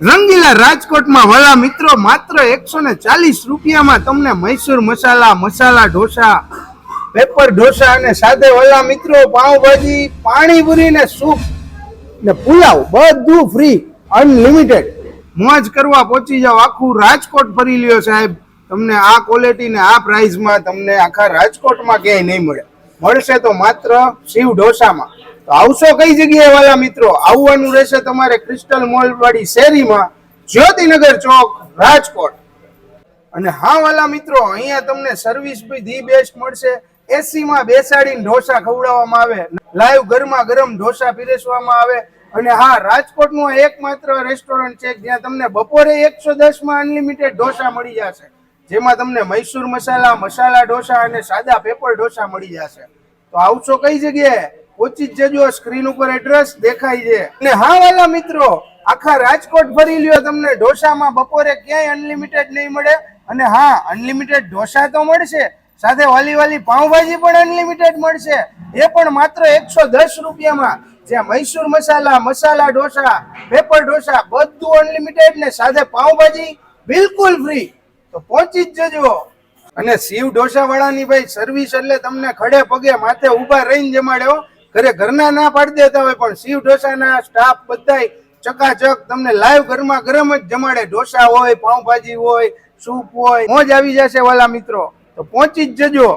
રંગીલા રાજકોટમાં વાલા મિત્રો માત્ર એકસો ને ચાલીસ રૂપિયામાં તમને મૈસૂર મસાલા મસાલા ઢોસા, પેપર ઢોસા અને સાથે વાલા મિત્રો પાઉંભાજી પાણીપુરી ને સૂપ ને પુલાવ બધું ફ્રી અનલિમિટેડ મોજ કરવા પહોંચી જાવ આખું રાજકોટ ફરી લ્યો સાહેબ. તમને આ ક્વોલિટી ને આ પ્રાઇસમાં તમને આખા રાજકોટમાં ક્યાંય નહીં મળે. મળશે તો માત્ર શિવ ઢોસામાં. તો આવશો કઈ જગ્યાએ વાલા મિત્રો? આવવાનું રહેશે તમારે ક્રિસ્ટલ મોલ વાળી શેરીમાં, જ્યોતિનગર ચોક, રાજકોટ. અને હા વાલા મિત્રો, અહીંયા તમને સર્વિસ બી ધી બેસ્ટ મળશે. એસી માં બેસાડીને ઢોસા ખવડાવવામાં આવે, લાઈવ ગરમા ગરમ ઢોસા પીરસવામાં આવે. અને હા, રાજકોટનું એકમાત્ર રેસ્ટોરન્ટ છે જ્યાં તમને બપોરે એકસો દસમાં અનલિમિટેડ ઢોસા મળી જશે. જેમાં તમને મૈસૂર મસાલા મસાલા ઢોસા અને સાદા પેપર ઢોસા મળી જશે. તો આવશો કઈ જગ્યાએ? પહોંચી જજો, સ્ક્રીન ઉપર એડ્રેસ દેખાય છે. અને હા વાલા મિત્રો, આખા રાજકોટ ફરી લ્યો તમને, ઢોસામાં બપોરે ક્યાંય અનલિમિટેડ નહીં મળે. અને હા અનલિમિટેડ ઢોસા તો મળશે, સાથે વાલી વાલી પાઉંભાજી પણ અનલિમિટેડ મળશે. એ પણ માત્ર એકસો દસ રૂપિયામાં. જ્યાં મૈસૂર મસાલા મસાલા ઢોસા પેપર ઢોસા, બધું અનલિમિટેડ ને સાથે પાઉંભાજી બિલકુલ ફ્રી તો પહોંચી જ જજો. અને શિવ ઢોસા વાળાની ભાઈ સર્વિસ એટલે તમને ખડે પગે માથે ઊભા રહીને જમાડે હો ઘરે ઘરના ના પાડી દેતા હોય પણ શિવ ઢોસાના સ્ટાફ બધાય ચકાચક, તમને લાઈવ ઘરમાં ગરમ જ જમાડે. ઢોસા હોય, પાઉંભાજી હોય, સૂપ હોય, મોજ આવી જશે વાલા મિત્રો. તો પહોંચી જ જજો.